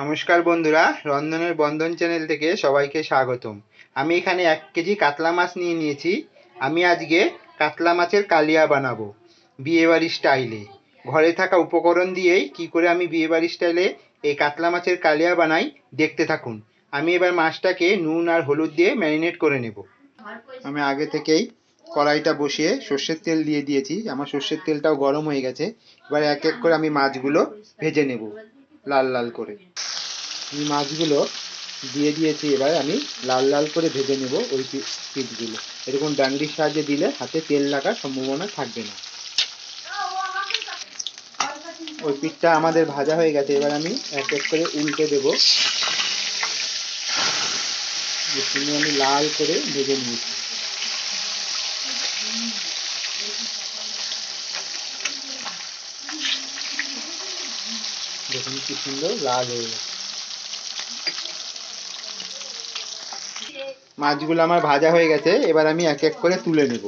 নমস্কার বন্ধুরা, রন্ধনের বন্ধন চ্যানেল থেকে সবাইকে স্বাগতম। আমি এখানে এক কেজি কাতলা মাছ নিয়ে নিয়েছি। আমি আজকে কাতলা মাছের কালিয়া বানাবো বিয়েবাড়ি স্টাইলে। ঘরে থাকা উপকরণ দিয়েই কি করে আমি বিয়েবাড়ি স্টাইলে এই কাতলা মাছের কালিয়া বানাই দেখতে থাকুন। আমি এবার মাছটাকে নুন আর হলুদ দিয়ে ম্যারিনেট করে নেব। আমি আগে থেকেই কড়াইটা বসিয়ে সর্ষের তেল দিয়ে দিয়েছি। আমার সর্ষের তেলটাও গরম হয়ে গেছে। এবার এক এক করে আমি মাছগুলো ভেজে নেব। লাল লাল করে। আমি মাছগুলো দিয়ে দিয়েছি, এবার আমি লাল লাল করে ভেজে নেব ওই পিসগুলো এরকম ডাংরির সাহায্যে দিলে হাতে তেল লাগার সম্ভাবনা থাকবে না। ওই পিঠটা আমাদের ভাজা হয়ে গেছে, এবার আমি এক এক করে উল্টে দেব। আমি লাল করে ভেজে নিয়েছি। দেখুন কি সুন্দর লাল হয়ে গেছে। মাছগুলো আমার ভাজা হয়ে গেছে, এবার আমি এক এক করে তুলে নেব।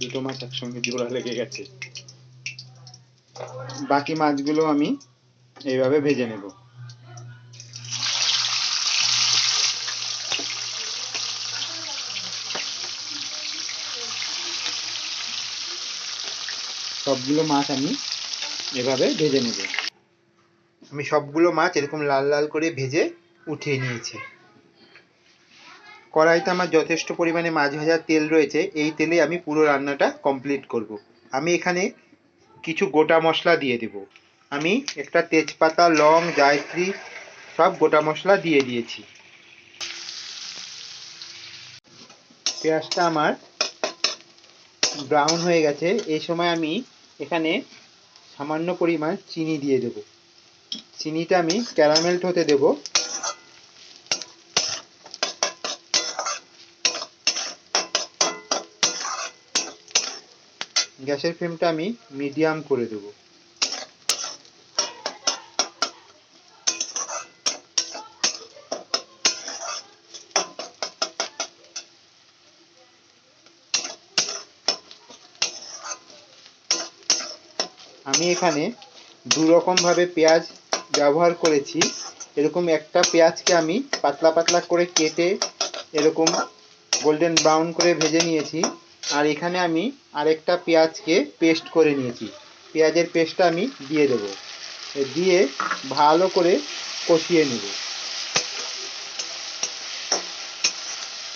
দুটো মাছ একসঙ্গে জোড়া লেগে গেছে। বাকি মাছগুলো আমি এইভাবে ভেজে নেব। সবগুলো মাছ আমি এভাবে ভেজে নেব। আমি সবগুলো মাছ এরকম লাল লাল করে ভেজে উঠিয়ে নিয়েছি। কড়াইতে আমার যথেষ্ট পরিমাণে মাছ ভাজার তেল রয়েছে, এই তেলে আমি পুরো রান্নাটা কমপ্লিট করব। আমি এখানে কিছু গোটা মশলা দিয়ে দেব। আমি একটা তেজপাতা, লং, জায়ত্রী, সব গোটা মশলা দিয়ে দিয়েছি। পেঁয়াজটা আমার ব্রাউন হয়ে গেছে। এই সময় আমি এখানে সামান্য পরিমাণ চিনি দিয়ে দেব। চিনিটা আমি ক্যারামেলড হতে দেব। গ্যাসের ফ্লেমটা আমি মিডিয়াম করে দেবো। আমি এখানে দু রকম ভাবে পেঁয়াজ ব্যবহার করেছি। এরকম একটা পেঁয়াজকে আমি পাতলা পাতলা করে কেটে এরকম গোল্ডেন ব্রাউন করে ভেজে নিয়েছি। আর এখানে আমি আরেকটা পেঁয়াজকে পেস্ট করে নিয়েছি। পেঁয়াজের পেস্টটা আমি দিয়ে দেব। দিয়ে ভালো করে কষিয়ে নেব।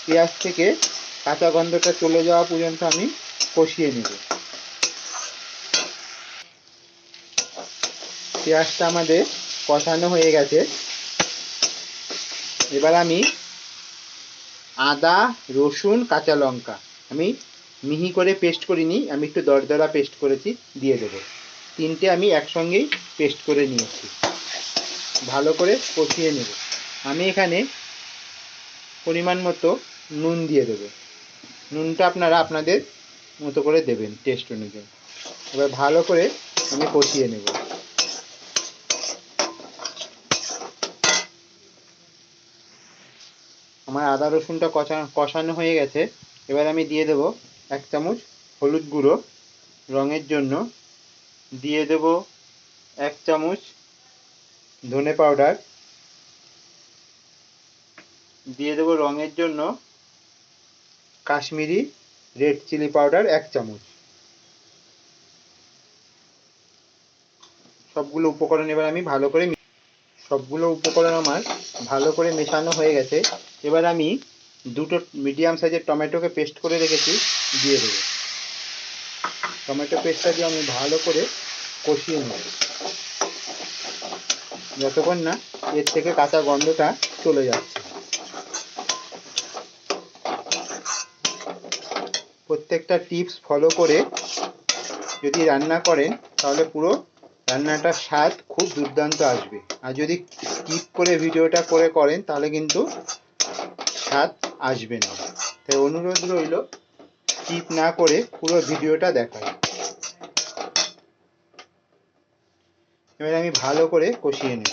পেঁয়াজ থেকে কাঁচা গন্ধটা চলে যাওয়া পর্যন্ত আমি কষিয়ে নেব। পেঁয়াজটা আমাদের কষানো হয়ে গেছে। এবার আমি আদা, রসুন, কাঁচা লঙ্কা আমি মিহি করে পেস্ট করিনি আমি একটু দরদরা পেস্ট করেছি, দিয়ে দেবো। তিনটে আমি একসঙ্গেই পেস্ট করে নিয়েছি। ভালো করে কষিয়ে নেব। আমি এখানে পরিমাণ মতো নুন দিয়ে দেবো। নুনটা আপনারা আপনাদের মতো করে দেবেন টেস্ট অনুযায়ী। এবার ভালো করে আমি কষিয়ে নেব। আমার আদা রসুনটা কষা কষানো হয়ে গেছে। এবার আমি দিয়ে দেব এক চামচ হলুদ গুঁড়ো রঙের জন্য। দিয়ে দেব এক চামচ ধনে পাউডার। দিয়ে দেব রঙের জন্য কাশ্মীরি রেড চিলি পাউডার এক চামচ। সবগুলো উপকরণ এবার আমি ভালো করে সবগুলো উপকরণ আমার ভালো করে মেশানো হয়ে গেছে। এবার আমি দুটো মিডিয়াম সাইজের টমেটোকে পেস্ট করে রেখেছি, দিয়ে দেবো। টমেটো পেস্টটা দিয়ে আমি ভালো করে কষিয়ে নেব। যতক্ষণ না এর থেকে কাঁচা গন্ধটা চলে যাচ্ছে। প্রত্যেকটা টিপস ফলো করে যদি রান্না করেন, তাহলে পুরো রান্নাটার স্বাদ খুব দুর্দান্ত আসবে। আর যদি স্কিপ করে ভিডিওটা করে করেন, তাহলে কিন্তু স্বাদ আসবে না। তাই অনুরোধ রইল স্কিপ না করে পুরো ভিডিওটা দেখাই। এবার আমি ভালো করে কষিয়ে নেব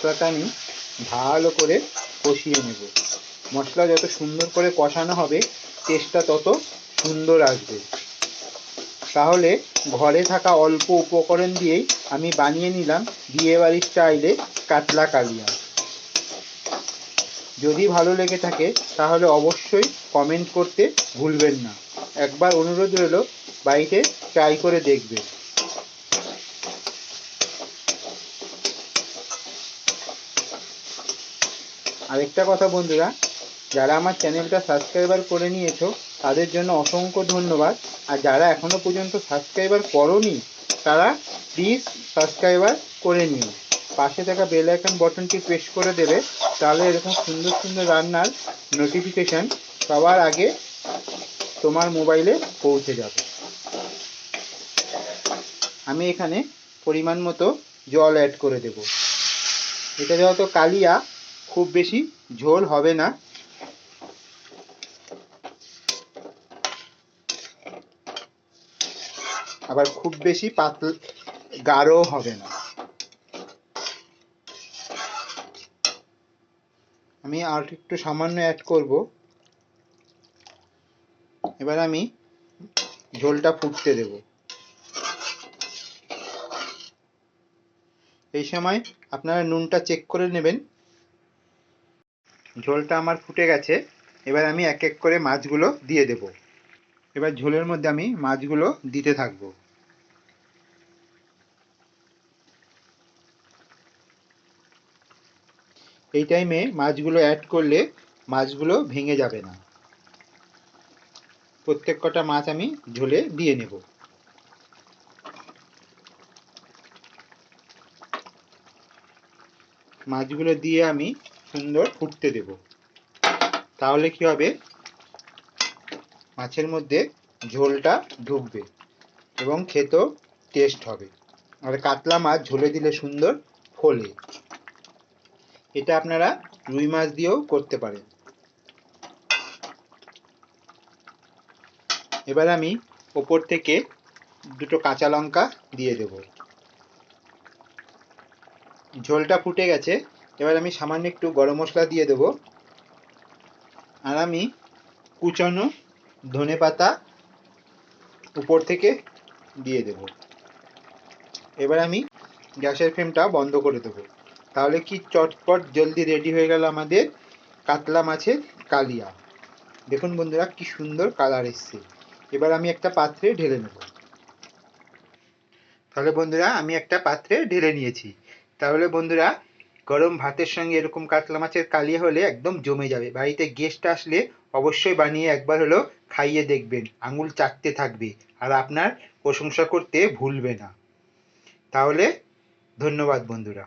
মশলাটা আমি ভালো করে কষিয়ে নেব। মশলা যত সুন্দর করে কষানো হবে, টেস্টটা তত সুন্দর আসবে। তাহলে ঘরে থাকা অল্প উপকরণ দিয়েই আমি বানিয়ে নিলাম বিয়েবাড়ির স্টাইলে কাতলা কালিয়া। যদি ভালো লেগে থাকে, তাহলে অবশ্যই কমেন্ট করতে ভুলবেন না। একবার অনুরোধ রইল, বাড়িতে ট্রাই করে দেখবেন আরেকটা কথা বন্ধুরা, যারা আমার চ্যানেলটা সাবস্ক্রাইবার করে নিয়েছো, তাদের জন্য অসংখ্য ধন্যবাদ। আর যারা এখনও পর্যন্ত সাবস্ক্রাইবার করনি, তারা প্লিজ সাবস্ক্রাইবার করে নিও। পাশে থাকা বেল আইকন বটনটি প্রেস করে দেবে, তাহলে এরকম সুন্দর সুন্দর রান্নার নোটিফিকেশন সবার আগে তোমার মোবাইলে পৌঁছে যাবে। আমি এখানে পরিমাণ মতো জল অ্যাড করে দেব। এটা যেহেতু কালিয়া খুব বেশি ঝোল হবে না। আবার খুব বেশি পাতল গাঢ় হবে না। আমি আর একটু সামান্য অ্যাড করব। এবার আমি ঝোলটা ফুটতে দেব। এই সময় আপনারা নুনটা চেক করে নেবেন। ঝোলটা আমার ফুটে গেছে। এবার আমি এক এক করে মাছগুলো দিয়ে দেব। এবার ঝোলের মধ্যে আমি মাছগুলো দিতে থাকব। এই টাইমে মাছগুলো অ্যাড করলে মাছগুলো ভেঙে যাবে না। প্রত্যেক কটা মাছ আমি ঝোলে দিয়ে নেব। মাছগুলো দিয়ে আমি সুন্দর ফুটতে দেব। তাহলে কি হবে? মাছের মধ্যে ঝোলটা ঢুকবে এবং খেতেও টেস্ট হবে। আর কাতলা মাছ ঝোলে দিলে সুন্দর ফোলে। এটা আপনারা রুই মাছ দিয়েও করতে পারেন। এবার আমি ওপর থেকে দুটো কাঁচা লঙ্কা দিয়ে দেব। ঝোলটা ফুটে গেছে। এবার আমি সামান্য একটু গরম মশলা দিয়ে দেব। আর আমি কুচানো ধনে পাতা উপর থেকে দিয়ে দেব। এবার আমি গ্যাসের ফ্লেমটা বন্ধ করে দেবো। তাহলে কি চটপট জলদি রেডি হয়ে গেল আমাদের কাতলা মাছের কালিয়া। দেখুন বন্ধুরা, কি সুন্দর কালার এসছে। এবার আমি একটা পাত্রে ঢেলে নেব। তাহলে বন্ধুরা, আমি একটা পাত্রে ঢেলে নিয়েছি। তাহলে বন্ধুরা গরম ভাতের সঙ্গে এরকম কাতলা মাছের কালিয়া হলে একদম জমে যাবে। বাড়িতে গেস্ট আসলে অবশ্যই বানিয়ে একবার হলো খাইয়ে দেখবেন, আঙুল চাটতে থাকবে আর আপনার প্রশংসা করতে ভুলবে না। তাহলে ধন্যবাদ বন্ধুরা।